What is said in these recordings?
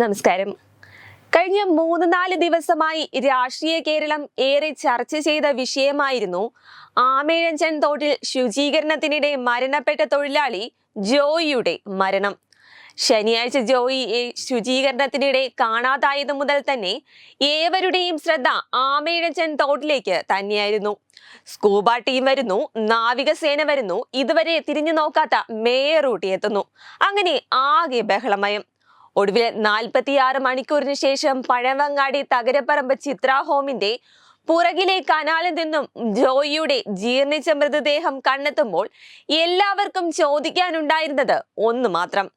നമസ്കാരം. കഴിഞ്ഞ മൂന്ന് നാല് ദിവസമായി രാഷ്ട്രീയ കേരളം ഏറെ ചർച്ച ചെയ്ത വിഷയമായിരുന്നു ആമേഴഞ്ചൻ തോട്ടിൽ ശുചീകരണത്തിനിടെ മരണപ്പെട്ട തൊഴിലാളി ജോയിയുടെ മരണം. ശനിയാഴ്ച ജോയി ശുചീകരണത്തിനിടെ കാണാതായത് മുതൽ തന്നെ ഏവരുടെയും ശ്രദ്ധ ആമേഴഞ്ചൻ തോട്ടിലേക്ക് തന്നെയായിരുന്നു. സ്കൂബ ടീം വരുന്നു നാവികസേന വരുന്നു ഇതുവരെ തിരിഞ്ഞു നോക്കാത്ത മേയർ ഊട്ടി എത്തുന്നു. അങ്ങനെ ആകെ ബഹളമയം. ഒടുവിൽ നാൽപ്പത്തിയാറ് മണിക്കൂറിന് ശേഷം പഴവങ്ങാടി തകരപ്പറമ്പ് ചിത്ര ഹോമിന്റെ പുറകിലെ കനാലിൽ നിന്നും ജോയിയുടെ ജീർണിച്ച മൃതദേഹം കണ്ടെത്തുമ്പോൾ എല്ലാവർക്കും ചോദിക്കാനുണ്ടായിരുന്നത് ഒന്ന് മാത്രം.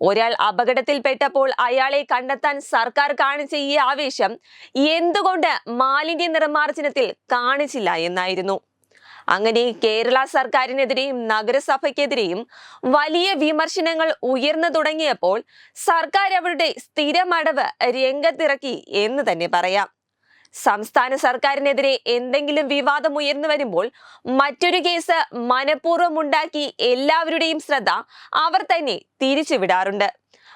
ഒരാൾ അപകടത്തിൽപ്പെട്ടപ്പോൾ അയാളെ കണ്ടെത്താൻ സർക്കാർ കാണിച്ച ഈ ആവേശം എന്തുകൊണ്ട് മാലിന്യ നിർമ്മാർജനത്തിൽ കാണിച്ചില്ല എന്നായിരുന്നു. അങ്ങനെ കേരള സർക്കാരിനെതിരെയും നഗരസഭയ്ക്കെതിരെയും വലിയ വിമർശനങ്ങൾ ഉയർന്നു തുടങ്ങിയപ്പോൾ സർക്കാർ അവരുടെ സ്ഥിരമടവ് രംഗത്തിറക്കി എന്ന് തന്നെ പറയാം. സംസ്ഥാന സർക്കാരിനെതിരെ എന്തെങ്കിലും വിവാദം ഉയർന്നു വരുമ്പോൾ മറ്റൊരു കേസ് മനഃപൂർവം ഉണ്ടാക്കി എല്ലാവരുടെയും ശ്രദ്ധ അവർ തന്നെ തിരിച്ചുവിടാറുണ്ട്.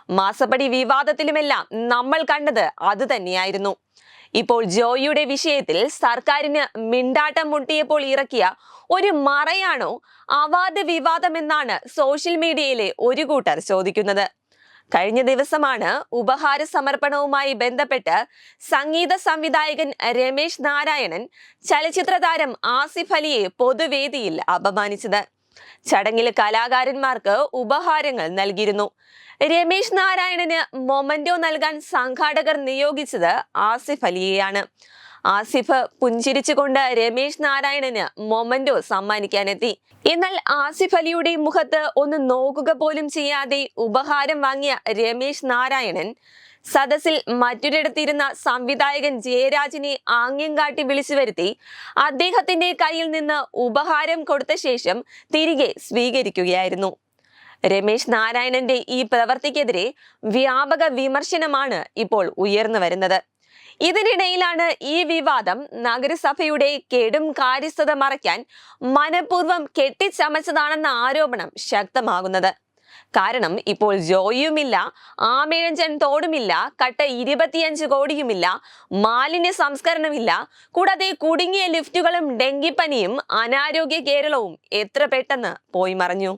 മാസപ്പടി വിവാദത്തിലുമെല്ലാം നമ്മൾ കണ്ടത് അത് തന്നെയായിരുന്നു. ഇപ്പോൾ ജോയിയുടെ വിഷയത്തിൽ സർക്കാരിന് മിണ്ടാട്ടം മുട്ടിയപ്പോൾ ഇറക്കിയ ഒരു മറയാണോ അവാർഡ് വിവാദമെന്നാണ് സോഷ്യൽ മീഡിയയിലെ ഒരു കൂട്ടർ ചോദിക്കുന്നത്. കഴിഞ്ഞ ദിവസമാണ് ഉപഹാര സമർപ്പണവുമായി ബന്ധപ്പെട്ട് സംഗീത സംവിധായകൻ രമേശ് നാരായണൻ ചലച്ചിത്ര താരം ആസിഫ് അലിയെ പൊതുവേദിയിൽ അപമാനിച്ചത്. ചടങ്ങിൽ കലാകാരന്മാർക്ക് ഉപഹാരങ്ങൾ നൽകിയിരുന്നു. രമേശ് നാരായണന് മൊമന്റോ നൽകാൻ സംഘാടകർ നിയോഗിച്ചത് ആസിഫ് അലിയെയാണ്. ആസിഫ് പുഞ്ചിരിച്ചുകൊണ്ട് രമേശ് നാരായണന് മൊമന്റോ സമ്മാനിക്കാനെത്തി. എന്നാൽ ആസിഫ് അലിയുടെ മുഖത്ത് ഒന്ന് നോക്കുക പോലും ചെയ്യാതെ ഉപഹാരം വാങ്ങിയ രമേശ് നാരായണൻ സദസ്സിൽ മറ്റൊരിടത്തിരുന്ന സംവിധായകൻ ജയരാജിനെ ആംഗ്യം കാട്ടി വിളിച്ചു വരുത്തി അദ്ദേഹത്തിന്റെ കയ്യിൽ നിന്ന് ഉപഹാരം കൊടുത്ത ശേഷം തിരികെ സ്വീകരിക്കുകയായിരുന്നു. രമേശ് നാരായണന്റെ ഈ പ്രവൃത്തിക്കെതിരെ വ്യാപക വിമർശനമാണ് ഇപ്പോൾ ഉയർന്നു വരുന്നത്. ഇതിനിടയിലാണ് ഈ വിവാദം നഗരസഭയുടെ കെടും കാര്യസ്ഥത മറയ്ക്കാൻ മനഃപൂർവം കെട്ടിച്ചമച്ചതാണെന്ന ആരോപണം ശക്തമാകുന്നത്. കാരണം ഇപ്പോൾ ജോയിയുമില്ല ആമേഴഞ്ചൻ തോടുമില്ല കട്ട ഇരുപത്തിയഞ്ച് കോടിയുമില്ല മാലിന്യ സംസ്കരണമില്ല. കൂടാതെ കുടുങ്ങിയ ലിഫ്റ്റുകളും ഡെങ്കിപ്പനിയും അനാരോഗ്യ കേരളവും എത്ര പെട്ടെന്ന് പോയി മറഞ്ഞു?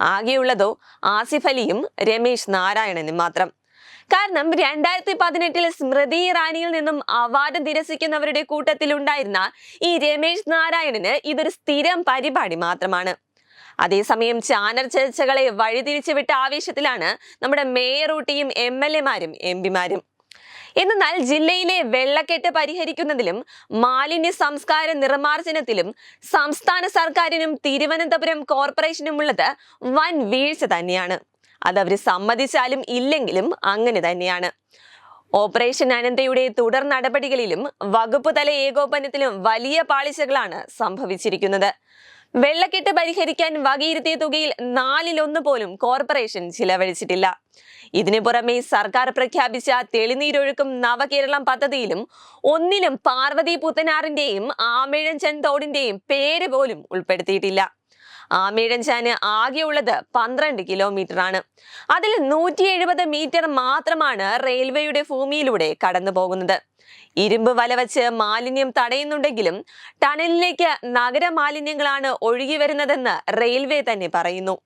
ആകെയുള്ളതോ ആസിഫ് അലിയും രമേശ് നാരായണനും മാത്രം. കാരണം രണ്ടായിരത്തി പതിനെട്ടിൽ സ്മൃതി ഇറാനിയിൽ നിന്നും അവാർഡ് നിരസിക്കുന്നവരുടെ കൂട്ടത്തിലുണ്ടായിരുന്ന ഈ രമേശ് നാരായണന് ഇതൊരു സ്ഥിരം പരിപാടി മാത്രമാണ്. അതേസമയം ചാനൽ ചർച്ചകളെ വഴിതിരിച്ചു വിട്ട ആവേശത്തിലാണ് നമ്മുടെ മേയറൂട്ടിയും എം എൽ എമാരും എം പിമാരും. എന്നാൽ ജില്ലയിലെ വെള്ളക്കെട്ട് പരിഹരിക്കുന്നതിലും മാലിന്യ സംസ്കാര നിർമാർജനത്തിലും സംസ്ഥാന സർക്കാരിനും തിരുവനന്തപുരം കോർപ്പറേഷനും ഉള്ളത് വൻ വീഴ്ച തന്നെയാണ്. അതവർ സമ്മതിച്ചാലും ഇല്ലെങ്കിലും അങ്ങനെ തന്നെയാണ്. ഓപ്പറേഷൻ അനന്തയുടെ തുടർ നടപടികളിലും വകുപ്പ് തല ഏകോപനത്തിലും വലിയ പാളിച്ചകളാണ് സംഭവിച്ചിരിക്കുന്നത്. വെള്ളക്കെട്ട് പരിഹരിക്കാൻ വകയിരുത്തിയ തുകയിൽ നാലിലൊന്ന് പോലും കോർപ്പറേഷൻ ചിലവഴിച്ചിട്ടില്ല. ഇതിനു പുറമെ സർക്കാർ പ്രഖ്യാപിച്ച തെളിനീരൊഴുക്കും നവകേരളം പദ്ധതിയിലും ഒന്നിലും പാർവതി പുത്തനാറിന്റെയും ആമിഴഞ്ചൻ തോടിന്റെയും പേര് പോലും ഉൾപ്പെടുത്തിയിട്ടില്ല. ആമേഴഞ്ചാന് ആകെയുള്ളത് പന്ത്രണ്ട് കിലോമീറ്റർ ആണ് അതിൽ നൂറ്റി എഴുപത് മീറ്റർ മാത്രമാണ് റെയിൽവേയുടെ ഭൂമിയിലൂടെ കടന്നു പോകുന്നത്. ഇരുമ്പ് വല വച്ച് മാലിന്യം തടയുന്നുണ്ടെങ്കിലും ടണലിലേക്ക് നഗര മാലിന്യങ്ങളാണ് ഒഴുകി വരുന്നതെന്ന് റെയിൽവേ തന്നെ പറയുന്നു.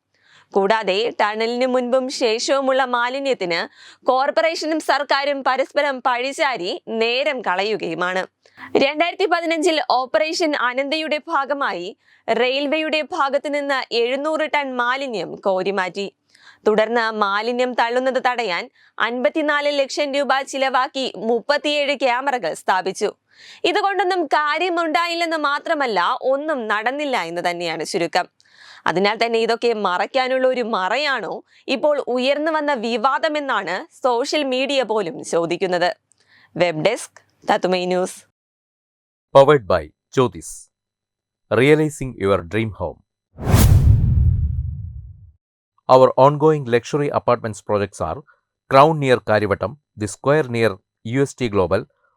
കൂടാതെ ടണലിന് മുൻപും ശേഷവുമുള്ള മാലിന്യത്തിന് കോർപ്പറേഷനും സർക്കാരും പരസ്പരം പഴിചാരി നേരം കളയുകയുമാണ്. രണ്ടായിരത്തി പതിനഞ്ചിൽ ഓപ്പറേഷൻ അനന്തയുടെ ഭാഗമായി റെയിൽവേയുടെ ഭാഗത്തു നിന്ന് എഴുന്നൂറ് ടൺ മാലിന്യം കോരിമാറ്റി. തുടർന്ന് മാലിന്യം തള്ളുന്നത് തടയാൻ അൻപത്തിനാല് ലക്ഷം രൂപ ചിലവാക്കി മുപ്പത്തിയേഴ് ക്യാമറകൾ സ്ഥാപിച്ചു. ഇതുകൊണ്ടൊന്നും കാര്യമുണ്ടായില്ലെന്ന് മാത്രമല്ല ഒന്നും നടന്നില്ല എന്ന് തന്നെയാണ് ചുരുക്കം. അതിനാൽ തന്നെ ഇതൊക്കെ മറയ്ക്കാനുള്ള ഒരു മറയാണോ? ഇപ്പോൾ ഉയർന്നു വന്ന വിവാദമെന്നാണ് സോഷ്യൽ മീഡിയ പോലും ചോദിക്കുന്നത്. വെബ് ഡെസ്ക് തത്തുമൈ news. Luxury apartments projects R crown near Kariavattom the square near U S T Crown